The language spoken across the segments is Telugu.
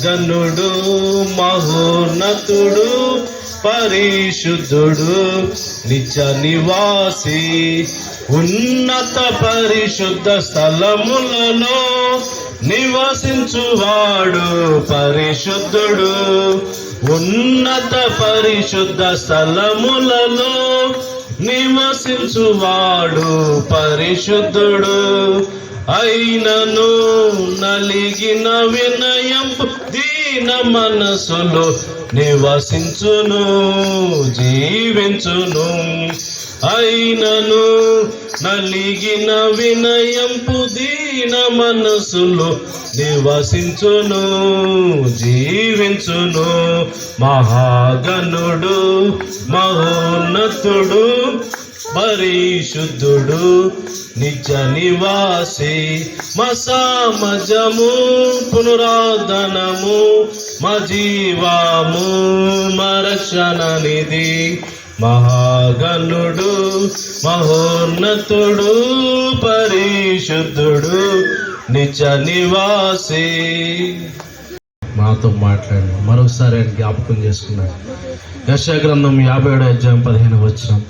మహాగణుడు మహోన్నతుడు పరిశుద్ధుడు నిజ నివాసి ఉన్నత పరిశుద్ధ స్థలములలో నివసించువాడు పరిశుద్ధుడు. ఉన్నత పరిశుద్ధ స్థలములలో నివసించువాడు పరిశుద్ధుడు. అయినను నలిగిన వినయం దీన మనసులో నివసించును జీవించును. అయినను నలిగిన వినయం దీన మనసులో నివసించును జీవించును. మహాగణుడు మహోన్నతుడు పరిశుద్ధుడు నిజ నివాసి మసామజము పునరాధనము మా జీవాము మా రక్షణ మహాగణుడు మహోన్నతుడు పరిశుద్ధుడు నిజ నివాసి. మాతో మాట్లాడి మరొకసారి ఆయన జ్ఞాపకం చేసుకున్నాడు. యశాగ్రంథం యాభై ఏడు అధ్యాయం పదిహేను వచ్చినాం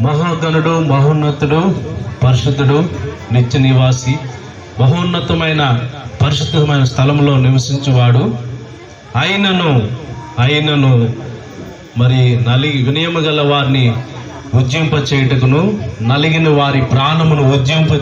మహాగణుడు మహోన్నతుడు పరిశుద్ధుడు నిత్య నివాసి మహోన్నతమైన పరిశుద్ధమైన స్థలంలో నివసించువాడు. ఆయనను ఆయనను మరి నలిగి వినయము గల వారిని ఉజ్జింపచేయుటకును నలిగిన వారి ప్రాణమును ఉజ్జింప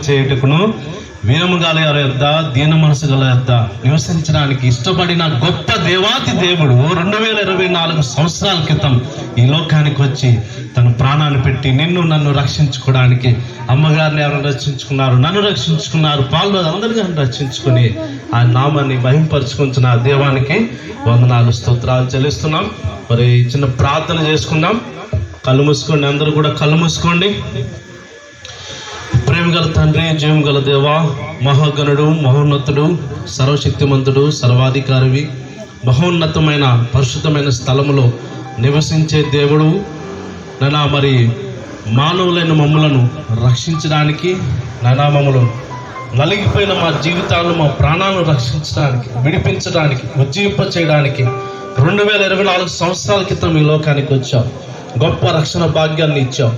చేయుటకును వినము యొద్ద దీన మనసు గల యొద్ద నివసించడానికి ఇష్టపడిన గొప్ప దేవాతి దేవుడు రెండు వేల ఇరవై నాలుగు సంవత్సరాల క్రితం ఈ లోకానికి వచ్చి తన ప్రాణాన్ని పెట్టి నిన్ను నన్ను రక్షించుకోవడానికి అమ్మగారిని ఎవరు రక్షించుకున్నారు నన్ను రక్షించుకున్నారు పాలు అందరినీ రక్షించుకుని ఆ నామాన్ని మహింపరుచుకుంటున్న ఆ దేవానికి వందనాలు స్తోత్రాలు చెల్లిస్తున్నాం. మరి చిన్న ప్రార్థన చేసుకుందాం. కళ్ళు మూసుకోండి అందరూ కూడా కళ్ళు మూసుకోండి. ప్రేమగల తండ్రి జీవం గల దేవ మహాగణుడు మహోన్నతుడు సర్వశక్తిమంతుడు సర్వాధికారివి మహోన్నతమైన పరిశుద్ధమైన స్థలములో నివసించే దేవుడు. నైనా మరి మానవులైన మమ్మలను రక్షించడానికి నైనా మమ్మలు నలిగిపోయిన మా జీవితాలను మా ప్రాణాలను రక్షించడానికి విడిపించడానికి ఉజ్జీవింప చేయడానికి రెండు వేల ఇరవై నాలుగు సంవత్సరాల క్రితం ఈ లోకానికి వచ్చాం. గొప్ప రక్షణ భాగ్యాన్ని ఇచ్చావు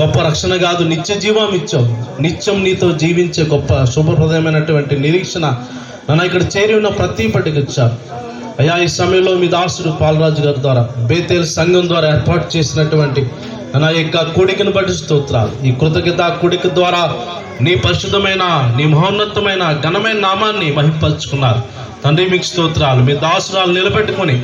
గొప్ప రక్షణ కాదు నిత్య జీవం ఇచ్చావు నిత్యం నీతో జీవించే గొప్ప శుభప్రదమైనటువంటి నిరీక్షణ నన్ను ఇక్కడ చేరి ఉన్న ప్రతి పట్టికి అయ్యా ఈ సమయంలో మీ దాసుడు పాలరాజు గారి ద్వారా బేతేల్ సంఘం ద్వారా ఏర్పాటు చేసినటువంటి నా యొక్క కూడికను బట్టి స్తోత్రాలు. ఈ కృతజ్ఞత కూడిక ద్వారా నీ పరిశుద్ధమైన నీ మహోన్నతమైన ఘనమైన నామాన్ని మహింపరుచుకున్నారు. తండ్రి మీకు స్తోత్రాలు. మీ దాసురాలు నిలబెట్టుకొని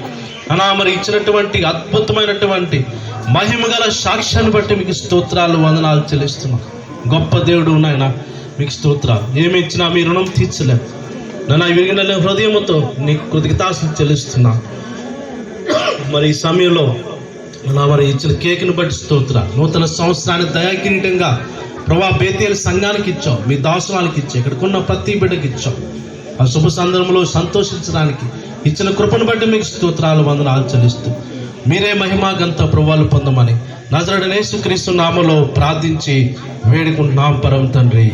అనా మరి ఇచ్చినటువంటి అద్భుతమైనటువంటి మహిమ గల సాక్ష్యాన్ని బట్టి మీకు స్తోత్రాలు వందనాలు చెల్లిస్తున్నాం. గొప్ప దేవుడు నాయన మీకు స్తోత్రాలు. ఏమి ఇచ్చినా మీ రుణం తీర్చలే. నన్ను విరిగిన హృదయముతో నీకు కృతజ్ఞతాసులు చెల్లిస్తున్నా. మరి ఈ సమయంలో నా మరి ఇచ్చిన కేక్ను బట్టి స్తోత్ర నూతన సంవత్సరాన్ని దయాకిరీటంగా ప్రభా బేతేలు సంఘానికి ఇచ్చావు మీ దాసురానికి ఇక్కడికి ఇక్కడికున్న ప్రతి బిడ్డకి ఇచ్చాం. ఆ శుభ సందర్భంలో సంతోషించడానికి ఇచ్చిన కృపను బట్టి మీకు స్తోత్రాలు వందనాలు చెల్లిస్తూ మీరే మహిమా గంత ప్రభావాలు పొందమని నజరడనేసు క్రీస్తు నామలో ప్రార్థించి వేడుకుంటున్నాం పరం తండ్రి.